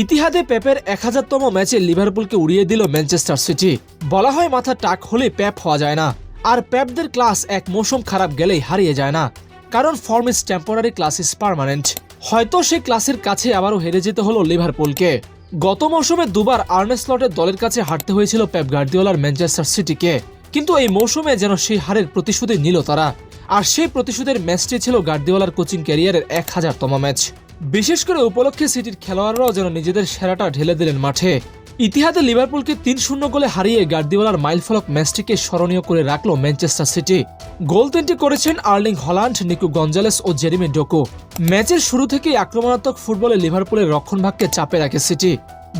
ইতিহাদে পেপের এক হাজারতম ম্যাচে লিভারপুলকে উড়িয়ে দিল ম্যানচেস্টার সিটি। বলা হয় মাথা টাক হলে প্যাপ হওয়া যায় না, আর প্যাপদের ক্লাস এক মৌসুম খারাপ গেলেই হারিয়ে যায় না, কারণ form is temporary, class is permanent. হয়তো সেই ক্লাসের কাছে আবারও হেরে যেতে হলো লিভারপুলকে। গত মৌসুমে দুবার আর্নেস স্লটের দলের কাছে হারতে হয়েছিল প্যাপ গার্দিওলার ম্যানচেস্টার সিটিকে, কিন্তু এই মৌসুমে যেন সেই হারের প্রতিশোধই নিল তারা, আর সেই প্রতিশোধের ম্যাচটি ছিল গার্দিওলার কোচিং ক্যারিয়ারের এক হাজারতম ম্যাচ। বিশেষ করে উপলক্ষে সিটির খেলোয়াড়রাও যেন নিজেদের সেরাটা ঢেলে দিলেন মাঠে। ইতিহাদে লিভারপুলকে তিন শূন্য গোলে হারিয়ে গার্দিওলার মাইলফলক ম্যাচটিকে স্মরণীয় করে রাখল ম্যানচেস্টার সিটি। গোল তিনটি করেছেন আর্লিং হল্যান্ড, নিকু গঞ্জালেস ও জেরিমি ডোকো। ম্যাচের শুরু থেকেই আক্রমণাত্মক ফুটবলে লিভারপুলের রক্ষণভাগকে চাপে রাখে সিটি।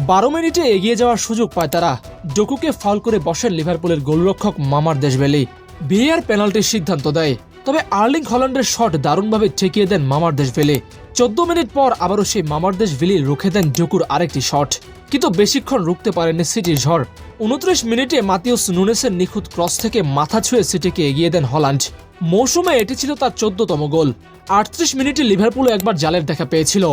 বারো মিনিটে এগিয়ে যাওয়ার সুযোগ পায় তারা। ডোকুকে ফাউল করে বসেন লিভারপুলের গোলরক্ষক মামার দেশবেলি। বিয়ার পেনাল্টির সিদ্ধান্ত দেয়। তবে আর্লিং হল্যান্ডের শট দারুণভাবে ঠেকিয়ে দেন মামার দেশ ভেলে। চোদ্দ মিনিট পর আবারও সেই মামার দেশ ভেলি রুখে দেন জকুর আরেকটি শট। কিন্তু বেশিক্ষণ রুখতে পারেনি সিটির ঝড়। উনত্রিশ মিনিটে মাতিউস নুনেসের নিখুঁত ক্রস থেকে মাথা ছুঁয়ে সিটিকে এগিয়ে দেন হল্যান্ড। মৌসুমে এটি ছিল তার চোদ্দতম গোল। আটত্রিশ মিনিটে লিভারপুল একবার জালের দেখা পেয়েছিল।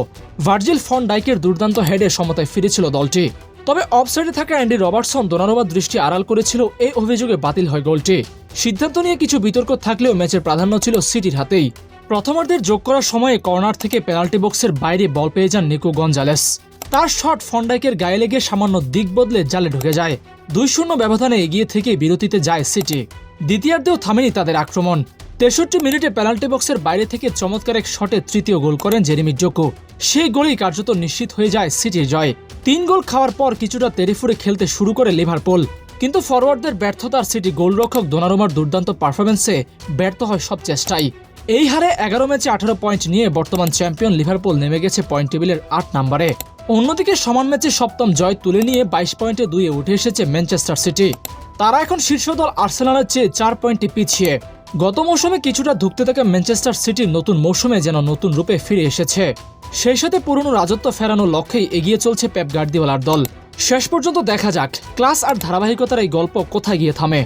ভার্জিল ফন ডাইকের দুর্দান্ত হেডে সমতায় ফিরেছিল দলটি। তবে অফসাইডে থাকা অ্যান্ডি রবার্টসন দোনারোবার দৃষ্টি আড়াল করেছিল, এই অভিযোগে বাতিল হয় গোলটি। সিদ্ধান্ত নিয়ে কিছু বিতর্ক থাকলেও ম্যাচের প্রাধান্য ছিল সিটির হাতেই। প্রথমার্ধের যোগ করার সময়ে কর্নার থেকে পেনাল্টি বক্সের বাইরে বল পেয়ে যান নিকো গঞ্জালেস। তার শট ফন্ডাইকের গায়ে লেগে সামান্য দিক বদলে জালে ঢুকে যায়। দুই শূন্য ব্যবধানে এগিয়ে থেকে বিরতিতে যায় সিটি। দ্বিতীয়ার্ধেও থামেনি তাদের আক্রমণ। তেষট্টি মিনিটে পেনাল্টি বক্সের বাইরে থেকে চমৎকার এক শটে তৃতীয় গোল করেন জেরিমি জোকো। সেই গোলেই কার্যত নিশ্চিত হয়ে যায় সিটির জয়। তিন গোল খাওয়ার পর কিছুটা তেরেফুরে খেলতে শুরু করে লিভারপুল। কিন্তু ফরওয়ার্ডদের ব্যর্থতার সিটি গোলরক্ষক দোনারুমার দুর্দান্ত পারফরমেন্সে ব্যর্থ হয় সব চেষ্টাই। এই হারে এগারো ম্যাচে আঠারো পয়েন্ট নিয়ে বর্তমান চ্যাম্পিয়ন লিভারপুল নেমে গেছে পয়েন্ট টেবিলের আট নম্বরে। অন্যদিকে সমান ম্যাচে সপ্তম জয় তুলে নিয়ে বাইশ পয়েন্টে দুইয়ে উঠে এসেছে ম্যানচেস্টার সিটি। তারা এখন শীর্ষ দল আর্সেনালের চেয়ে চার পয়েন্টে পিছিয়ে। গত মৌসুমে কিছুটা ধুকতে থাকা ম্যানচেস্টার সিটির নতুন মৌসুমে যেন নতুন রূপে ফিরে এসেছে। সেই সাথে পুরনো রাজত্ব ফেরানোর লক্ষ্যেই এগিয়ে চলছে পেপ গার্দিওলার দল। শেষ পর্যন্ত দেখা যাক ক্লাস আর ধারাবাহিকতার এই গল্প কোথায় গিয়ে থামে।